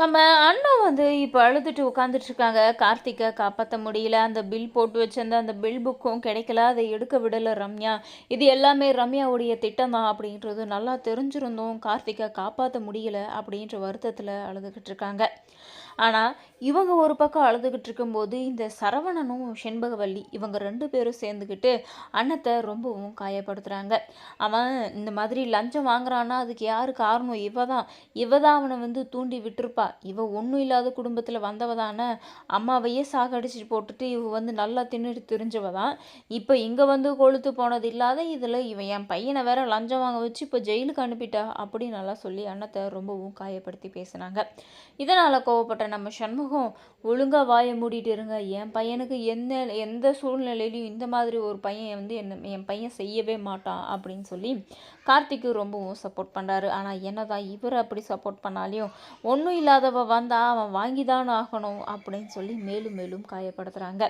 நம்ம அண்ணன் வந்து இப்போ அழுதுட்டு உட்காந்துட்டு இருக்காங்க கார்த்திகை காப்பாற்ற முடியல. அந்த பில் போட்டு வச்சிருந்த அந்த பில் புக்கும் கிடைக்கல. அதை எடுக்க விடலை ரம்யா. இது எல்லாமே ரம்யாவுடைய திட்டம் தான் அப்படின்றது நல்லா தெரிஞ்சிருந்தோம் கார்த்திகை காப்பாற்ற முடியல அப்படின்ற வருத்தத்தில் அழுதுகிட்டு இருக்காங்க ஆனால் இவங்க ஒரு பக்கம் அழுதுகிட்டு இருக்கும்போது இந்த சரவணனும் செண்பகவல்லி இவங்க ரெண்டு பேரும் சேர்ந்துக்கிட்டு அன்னத்தை ரொம்பவும் காயப்படுத்துகிறாங்க அவன் இந்த மாதிரி லஞ்சம் வாங்குறான்னா அதுக்கு யார் காரணம்? இவ தான். இவ தான் அவனை வந்து தூண்டி விட்டுருப்பா. இவ ஒன்றும் இல்லாத குடும்பத்தில் வந்தவ தானே அம்மாவையே சாகடிச்சிட்டு போட்டுட்டு இவ வந்து நல்லா தின்னுட்டு தெரிஞ்சவ தான். இப்போ இங்கே வந்து கொளுத்து போனது இல்லாத இதில் இவன் என் பையனை வேற லஞ்சம் வாங்க வச்சு இப்போ ஜெயிலுக்கு அனுப்பிட்டா அப்படின்னு நல்லா சொல்லி அன்னத்தை ரொம்பவும் காயப்படுத்தி பேசுனாங்க. இதனால் கோவப்பட்ட நம்ம சண்முகம் ஒழுங்காக வாயை மூடிட்டு இருங்க. என் பையனுக்கு எந்த எந்த சூழ்நிலையிலையும் இந்த மாதிரி ஒரு பையன் வந்து என்ன என் பையன் செய்யவே மாட்டான் அப்படின்னு சொல்லி கார்த்திக்கு ரொம்பவும் சப்போர்ட் பண்ணுறாரு ஆனால் என்னதான் இவர் அப்படி சப்போர்ட் பண்ணாலையும் ஒன்றும் இல்லாதவ வந்தால் அவன் வாங்கி தான் ஆகணும் அப்படின்னு சொல்லி மேலும் மேலும் காயப்படுத்துகிறாங்க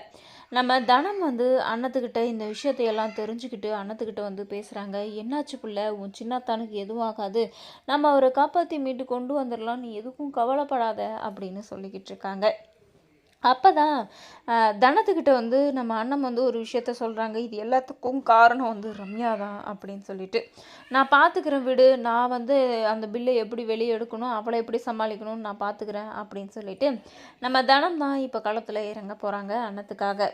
நம்ம தனம் வந்து அன்னத்துக்கிட்ட இந்த விஷயத்தையெல்லாம் தெரிஞ்சுக்கிட்டு அன்னத்துக்கிட்ட வந்து பேசுகிறாங்க என்னாச்சு பிள்ளை? உன் சின்னத்தானுக்கு எதுவும் ஆகாது. நம்ம அவரை காப்பாற்றி மீட்டு கொண்டு வந்துடலாம் நீ எதுக்கும் கவலைப்படாத அப்படின்னு சொல்லிக்கிட்டு இருக்காங்க அப்போ தான் தனத்துக்கிட்ட வந்து நம்ம அண்ணன் வந்து ஒரு விஷயத்த சொல்கிறாங்க இது எல்லாத்துக்கும் காரணம் வந்து ரம்யா தான் அப்படின்னு சொல்லிட்டு. நான் பார்த்துக்கிறேன் விடு. நான் வந்து அந்த பில்லை எப்படி வெளியே எடுக்கணும் அவளை எப்படி சமாளிக்கணும்னு நான் பார்த்துக்கிறேன் அப்படின்னு சொல்லிட்டு நம்ம தனம் தான் இப்போ களத்தில் இறங்க போகிறாங்க அன்னத்துக்காக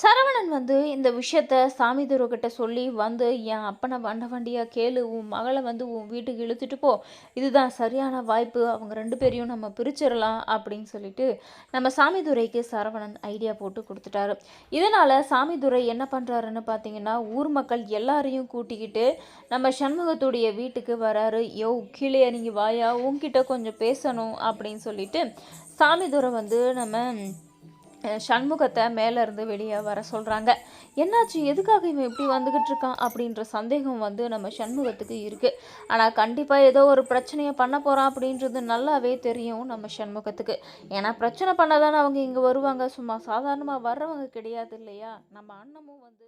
சரவணன் வந்து இந்த விஷயத்த சாமி கிட்ட சொல்லி வந்து என் அப்பனை வண்ட வண்டியாக கேளு உன் மகளை வந்து உன் வீட்டுக்கு இழுத்துட்டு போ. இதுதான் சரியான வாய்ப்பு. அவங்க ரெண்டு பேரையும் நம்ம பிரிச்சிடலாம் அப்படின்னு சொல்லிட்டு நம்ம சாமிதுரைக்கு சரவணன் ஐடியா போட்டு கொடுத்துட்டாரு. இதனால் சாமிதுரை என்ன பண்ணுறாருன்னு பார்த்தீங்கன்னா ஊர் மக்கள் எல்லாரையும் கூட்டிக்கிட்டு நம்ம சண்முகத்துடைய வீட்டுக்கு வராரு. யோ கீழே இறங்கி வாயா உன்கிட்ட கொஞ்சம் பேசணும் அப்படின்னு சொல்லிட்டு சாமிதுரை வந்து நம்ம சண்முகத்தை மேலே இருந்து வெளியே வர சொல்கிறாங்க என்னாச்சு? எதுக்காக இவன் இப்படி வந்துக்கிட்டு இருக்கான்? அப்படின்ற சந்தேகம் வந்து நம்ம சண்முகத்துக்கு இருக்குது ஆனால் கண்டிப்பாக ஏதோ ஒரு பிரச்சனையை பண்ண போகிறான் அப்படின்றது நல்லாவே தெரியும் நம்ம சண்முகத்துக்கு. ஏன்னா பிரச்சனை பண்ண தானே அவங்க இங்கே வருவாங்க. சும்மா சாதாரணமாக வர்றவங்க கிடையாது இல்லையா? நம்ம அண்ணமும் வந்து